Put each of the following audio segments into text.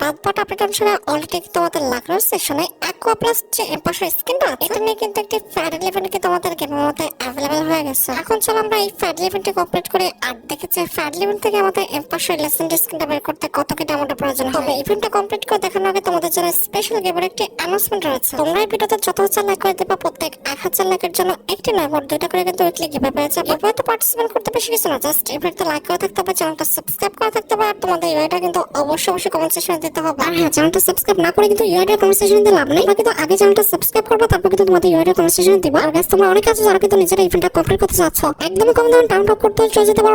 বাদ but already কিন্তু আমাদের লাকড়ার সেকশনে অ্যাকোয়া প্লাস যে এম্পাসের স্কিনটা এটা নিয়ে কিন্তু একটি ফ্যাট ইলেভেন কিন্তু আমাদের গেমের মধ্যে অ্যাভেলেবেল হয়ে গেছে। এখন চলো আমরা এই ফ্যাট ইলেভেনটি কমপ্লিট করে আর দেখেছি ফ্যাট ইলেভেন থেকে আমাদের এম্পাসের লেসেন্ডারি স্কিনটা বের করতে কত কি আমাদের প্রয়োজন হবে। ইভেন্টটা কমপ্লিট করে দেখানোর আগে তোমাদের জন্য স্পেশাল গেমের একটি অ্যানাউন্সমেন্ট রয়েছে। তোমরা এই ভিডিওতে যত হাজার লাইক করে দেবা, প্রত্যেক এক হাজার লাইকের জন্য একটি নয় দুইটা করে কিন্তু উইকলি গেমে পেয়ে যাবে। এবার তো পার্টিসিপেট করতে বেশি কিছু না জাস্ট এবারে লাইক করে থাকতে হবে চ্যানেলটা সাবস্ক্রাইব করে থাকতে হবে, আর তোমাদের ইউআইটা কিন্তু অবশ্যই অবশ্যই কমেন্ট সেকশনে হবে আর হ্যাঁ চ্যানেলটা সাবস্ক্রাইব না করে কিন্তু লাভ নেই। আগে চ্যানেলটা সাবস্ক্রাইব তারপর কিন্তু তোমাদের আর তোমরা অনেক আছে যারা কিন্তু নিজেরা ইভেন্টটা করতে কম টাউন টপ করতে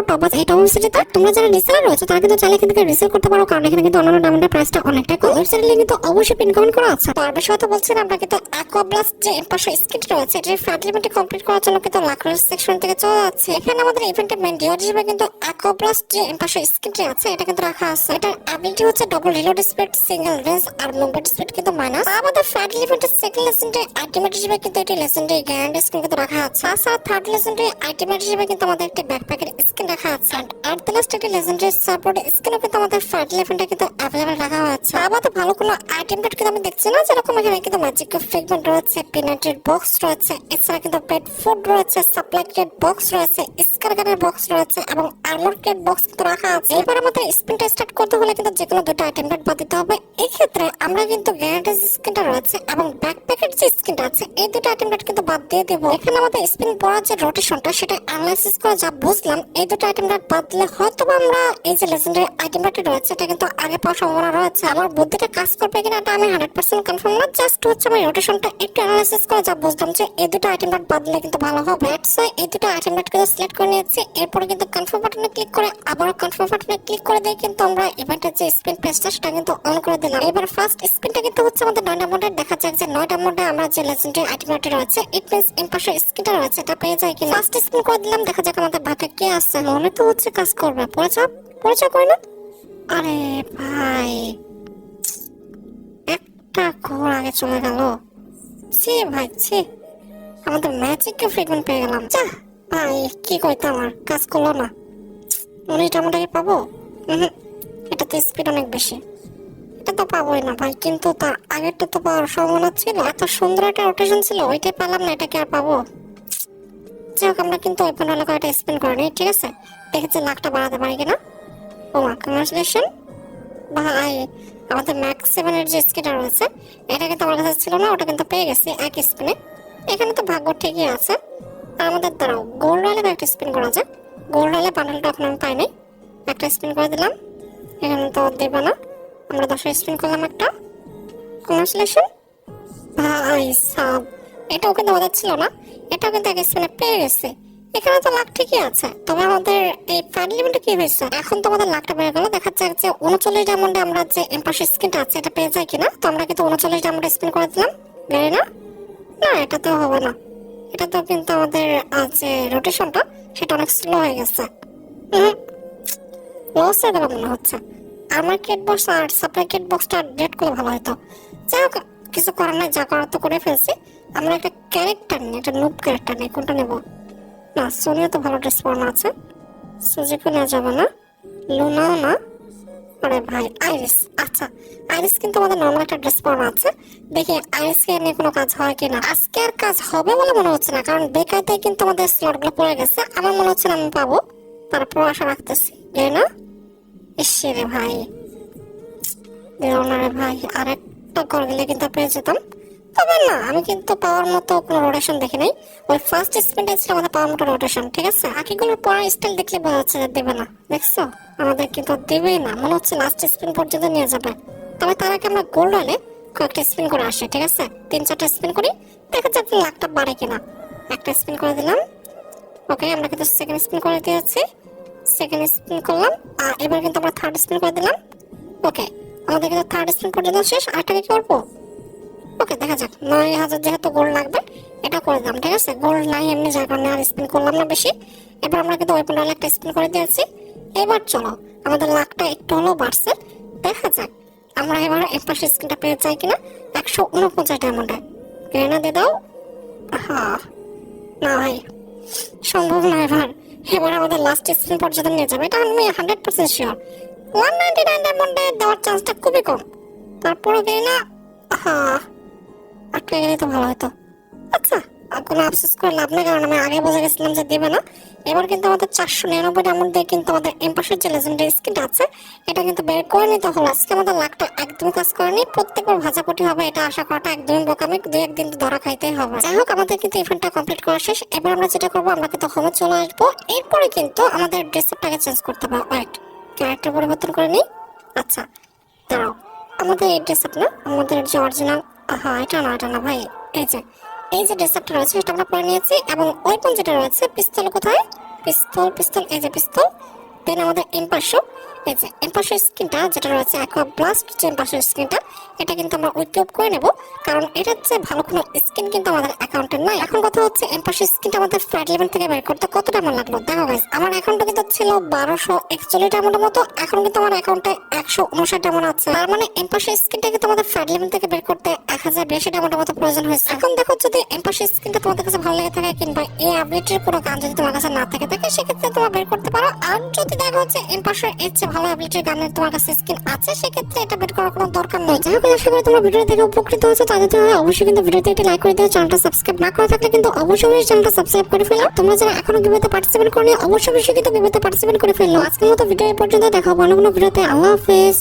টপ এই টপ ওয়েবসাইটে তোমরা যারা রয়েছে, তারা কিন্তু কিন্তু রিসেল করতে পারো, কারণ এখানে কিন্তু অন্যান্য ডায়মন্ডের প্রাইসটা অনেকটা কম। কিন্তু অবশ্যই পিন কমেন্ট করা আছে। তো বেশি হয়তো বলছেন আমরা কিন্তু যে পাশে স্কিট রয়েছে কমপ্লিট করার জন্য কিন্তু সেকশন থেকে চলে যাচ্ছে। এখানে আমাদের কিন্তু যে পাশে স্কিট আছে, এটা কিন্তু রাখা আছে। এটার অ্যাবিলিটি হচ্ছে double reload speed single range আর মুভমেন্ট স্পিড কিন্তু মাইনাস আমাদের ফ্যাট লিমিটের সেকেন্ড লেসেন্টে আলটিমেট হিসেবে কিন্তু এটি লেসেন্টে গ্যারান্টি স্কিন কিন্তু রাখা আছে। তাছাড়া থার্ড লেসেন্টে আলটিমেট হিসেবে কিন্তু আমাদের একটি ব্যাকপ্যাকের স্কিন রাখা আছে। আর দ্য লাস্ট একটি লেজেন্ডারি সাপোর্ট স্কিনও কিন্তু আমাদের ফ্যাট লেভেলটা কিন্তু অ্যাভেলেবল রাখা হয়েছে আমাদের ভালো কোনো আইটেম রেট কিন্তু আমি দেখছি না, যেরকম এখানে কিন্তু ম্যাজিক ফ্রিগমেন্ট রয়েছে পিনাটের বক্স রয়েছে, এছাড়া কিন্তু পেট ফুড রয়েছে সাপ্লাই কেট বক্স রয়েছে স্কার গানের বক্স রয়েছে এবং আর্মর কেট বক্স কিন্তু রাখা আছে। এবার আমাদের স্পিনটা স্টার্ট করতে হলে কিন্তু যে কোনো দুটো আইটেম দিতে হবে। এই ক্ষেত্রে আমরা কিন্তু গ্যারান্টি স্কিনটা রয়েছে এবং ব্যাকপ্যাকের যে স্কিনটা আছে, এই দুটো আইটেম কিন্তু বাদ দিয়ে দেবো। এখানে আমাদের স্পিন পড়ার যে রোটেশনটা সেটা অ্যানালাইসিস করে যা বুঝলাম, এই দুটো আইটেম রেট বাদ দিলে হয়তো আমরা এই যে লেজেন্ডারি আইটেম রেট রয়েছে, এটা কিন্তু আগে পাওয়ার সম্ভাবনা রয়েছে। আমার বুদ্ধিটা কাজ করবে কিনা, এটা আমি হান্ড্রেড পার্সেন্ট কনফার্ম না জাস্ট হচ্ছে আমি রোটেশনটা একটু অ্যানালাইসিস করে যা বুঝলাম যে এই দুটো আইটেম বাদ দিলে কিন্তু ভালো হবে। এই দুটো আইটেম কিন্তু সিলেক্ট করে নিয়েছি। এরপরে কিন্তু কনফার্ম বাটনে ক্লিক করে, আবারও কনফার্ম বাটনে ক্লিক করে দিয়ে কিন্তু আমরা ইভেন্টের যে স্পিন পেজটা সেটা কিন্তু অন করে দিলাম। এবার ফার্স্ট স্পিনটা কিন্তু হচ্ছে আমাদের নয়টা মোডে দেখা যাক যে নয়টা মোডে আমরা যে লেজেন্ডারি আইটেম রেট রয়েছে ইট মিন্স এর পাশে স্কিনটা রয়েছে, এটা পেয়ে যায় কিনা। ফার্স্ট স্পিন করে দিলাম, দেখা যাক আমাদের ভাগে কে আসছে মনে তো হচ্ছে কাজ করবে। পরিচয়? পরিচয় করে না। আরে ভাই, একটা ঘোর আগে চলে গেল। সে ভাই সে আমাদের ম্যাজিককে ফ্রিগমেন্ট পেয়ে গেলাম। যা, ভাই, কি কইতে আমার? কাজ করল না। উনিটা আমাদেরকে পাবো? এটা তো স্পিড অনেক বেশি। তো পাবোই না ভাই, কিন্তু তার আগেরটা তো পাওয়ার সম্ভাবনা ছিল, এত সুন্দর একটা রোটেশন ছিল, ওইটাই পেলাম না এটাকে আর পাবো? যাই হোক আমরা কিন্তু ওই পনেরো একটা স্পেন্ড করে নিই, ঠিক আছে? দেখেছি লাখটা বাড়াতে পারি কিনা? ও মা কংগ্রাচুলেশন ভাই আমাদের ম্যাক্স সেভেনের যে স্কিনটা রয়েছে, এটা কিন্তু আমার কাছে ছিল না, ওটা কিন্তু পেয়ে গেছি এক স্পিনে এখানে তো ভাগ্য ঠিকই আছে। আমাদের দ্বারাও গোল্ড রয়েলে একটা স্পিন করা যায় গোল্ড রয়েলে বান্ডেলটা এখন আমি পাই নাই একটা স্পিন করে দিলাম। এখানে তো দেবে না। আমরা দশটা স্পিন করলাম একটা। কংগ্রাচুলেশন ভাই সাব এটাও কিন্তু আমাদের ছিল না। এটাও কিন্তু এক স্পিনে পেয়ে গেছে। এখানে তো লাখ ঠিকই আছে। তবে আমাদের এই ফাইন লিমিটে কি হয়েছে? এখন তো আমাদের লাখটা বেড়ে গেল দেখা যাক যে উনচল্লিশ ডায়মন্ডে আমরা যে এম্পাসের স্কিনটা আছে, এটা পেয়ে যায় কিনা। তো আমরা কিন্তু উনচল্লিশ ডায়মন্ডে স্পিন করে দিলাম। বেড়ে না? না, এটা তো হবে না। এটা তো কিন্তু আমাদের যে রোটেশনটা সেটা অনেক স্লো হয়ে গেছে। লস হয়ে গেল মনে হচ্ছে। আমার কেট বক্স আর সাপ্লাই কেট বক্সটা ডেট করলে ভালো হতো। যাই হোক, কিছু করার নাই, যা করার তো করে ফেলছি। আমরা একটা ক্যারেক্টার নিই, একটা নুপ ক্যারেক্টার নিই, কোনটা নেব? না সোনিয়া তো ভালো ড্রেস পরানো আছে। সুজিকে নেওয়া যাবে না। লুনাও না। আরে ভাই আইরিস আচ্ছা আইরিস কিন্তু আমাদের নর্মাল একটা ড্রেস পরানো আছে। দেখি আইরিসকে নিয়ে কোনো কাজ হয় কিনা। আজকে আর কাজ হবে বলে মনে হচ্ছে না, কারণ বেকারতে কিন্তু আমাদের স্লটগুলো পড়ে গেছে। আমার মনে হচ্ছে না আমি পাবো। তারপর আশা রাখতেছি, তাই না? ইসে রে ভাই। দিল না রে ভাই, আরেকটা ঘর গেলে কিন্তু পেয়ে যেতাম। তবে না, আমি কিন্তু পাওয়ার মতো কোনো রোটেশন দেখি নাই। ওই ফার্স্ট স্পিনটা ছিল আমাদের পাওয়ার মতো রোটেশন ঠিক আছে? বাকিগুলোর পরের স্টাইল দেখলে বোঝা যাচ্ছে যে দেবে না, দেখছ? আমাদের কিন্তু দেবেই না, মনে হচ্ছে লাস্ট স্পিন পর্যন্ত নিয়ে যাবে। তবে তার আগে আমরা গোল্ড হলে কয়েকটা স্পিন করে আসি, ঠিক আছে? তিন চারটা স্পিন করি, দেখা যাক লাখটা বাড়ে কিনা। একটা স্পিন করে দিলাম। ওকে আমরা কিন্তু সেকেন্ড স্পিন করে দিয়েছি। সেকেন্ড স্পিন করলাম, আর এবার কিন্তু আমরা থার্ড স্পিন করে দিলাম। ওকে আমাদের কিন্তু থার্ড স্পিন পর্যন্ত শেষ আরেকটা কি করব? ওকে দেখা যাক, নয় হাজার যেহেতু গোল্ড লাগবে, এটা করে দিলাম, ঠিক আছে? গোল্ড নাই, এমনি যার কারণে আর স্পিন করলাম না বেশি। এবার আমরা কিন্তু ওয়েপন রয়্যাল একটা স্পিন করে দিয়েছি। এবার চলো, আমাদের লাখটা একটু হলেও বাড়ছে। দেখা যাক, আমরা এবার এর পাশে স্পিনটা পেয়ে যাই কিনা। একশো উনপঞ্চাশ ডায়মন্ডে গ্রেনা দিয়ে দাও। হ্যাঁ না ভাই, সম্ভব না এবার। এবার আমাদের লাস্ট স্পিন পর্যন্ত নিয়ে যাবে এটা আমি hundred percent sure one ninety nine ডায়মন্ডে দেওয়ার চান্সটা খুবই কম। তারপরে দিই না হ্যাঁ আটকে গেলে তো ভালো হতো। আচ্ছা। কোনো আফসোস করে লাভ নেই কারণ আমি আগে বুঝে গেছিলাম যে দেবে না। এবার কিন্তু আমাদের চারশো নিরানব্বই দিয়ে কিন্তু আমাদের এম্পাসের যে লেজেন্ডারি স্কিনটা আছে, এটা কিন্তু বের করে নিতে হলো আজকে আমাদের লাখটা একদমই কাজ করেনি প্রত্যেকবার ভাজাপটি হবে, এটা আশা করাটা একদমই বোকামি দু একদিন তো ধরা খাইতেই হবে। যাই হোক, আমাদের কিন্তু ইভেন্টটা কমপ্লিট করা শেষ। এবার আমরা যেটা করব, আমরা কিন্তু হোমে চলে আসব। এরপরে কিন্তু আমাদের ড্রেসআপটাকে চেঞ্জ করতে হবে। ওয়েট ক্যারেক্টার পরিবর্তন করে নিই। আচ্ছা দাঁড়াও। আমাদের এই ড্রেসআপ না, আমাদের যে অরিজিনাল হ্যাঁ এটা না এটা না ভাই, এই যে এই যে ড্রেসআপটা রয়েছে, সেটা আমরা পরে নিয়েছি, এবং ওয়েপন যেটা রয়েছে, পিস্তল কোথায়? পিস্তল পিস্তল, এই যে পিস্তল দেন আমাদের এম্পাসো এই যে স্কিনটা যেটা রয়েছে অ্যাকোয়া ব্লাস্ট যে এম্পাসের স্কিনটা এটা কিন্তু আমরা উইকিউব করে নেব, কারণ এটার যে ভালো কোনো স্কিন কিন্তু আমাদের অ্যাকাউন্টে নাই। এখন কথা হচ্ছে এম্পাসের স্কিনটা আমাদের ফ্রাইড ইভেন্ট থেকে বের করতে কত টাকা লাগল? দেখো গাইস আমার অ্যাকাউন্টে কিন্তু ছিল বারোশো একচল্লিশ ডায়মন্ডের মতো, এখন কিন্তু আমার অ্যাকাউন্টে একশো উনষাট ডায়মন্ড আছে। তার মানে এম্পাসের স্কিনটা কিন্তু আমাদের ফ্রাইড ইভেন্ট থেকে বের করতে এক হাজার বেশি ডায়মন্ডের মতো প্রয়োজন হয়েছে। এখন দেখো, যদি এম্পাসের স্কিনটা তোমাদের কাছে ভালো লেগে থাকে, কিংবা এই আপডেটের কোনো গান যদি তোমার কাছে না থেকে থাকে সেক্ষেত্রে তোমরা বের করতে পারো। আর যদি দেখো হচ্ছে এম্পাসের এর চেয়ে ভালো গানের তোমার কাছে স্কিল আছে, সেক্ষেত্রে এটা বের করার কোনো দরকার নেই। যাই হোক আশা করি তোমরা ভিডিও থেকে উপকৃত হয়েছো তাদের জন্য অবশ্যই কিন্তু ভিডিওতে লাইক করে দিও চ্যানেলটা সাবস্ক্রাইব না করে থাকলে কিন্তু অবশ্যই চ্যানেলটা সাবস্ক্রাইব করে ফেলো। তোমরা যারা এখনও গিভেতে পার্টিসিপেট করনি, অবশ্যই কিন্তু গিভেতে পার্টিসিপেট করে ফেলো। আজকের মতো ভিডিও পর্যন্ত দেখা হবে অন্য কোনো ভিডিওতে। আল্লাহ হাফেজ।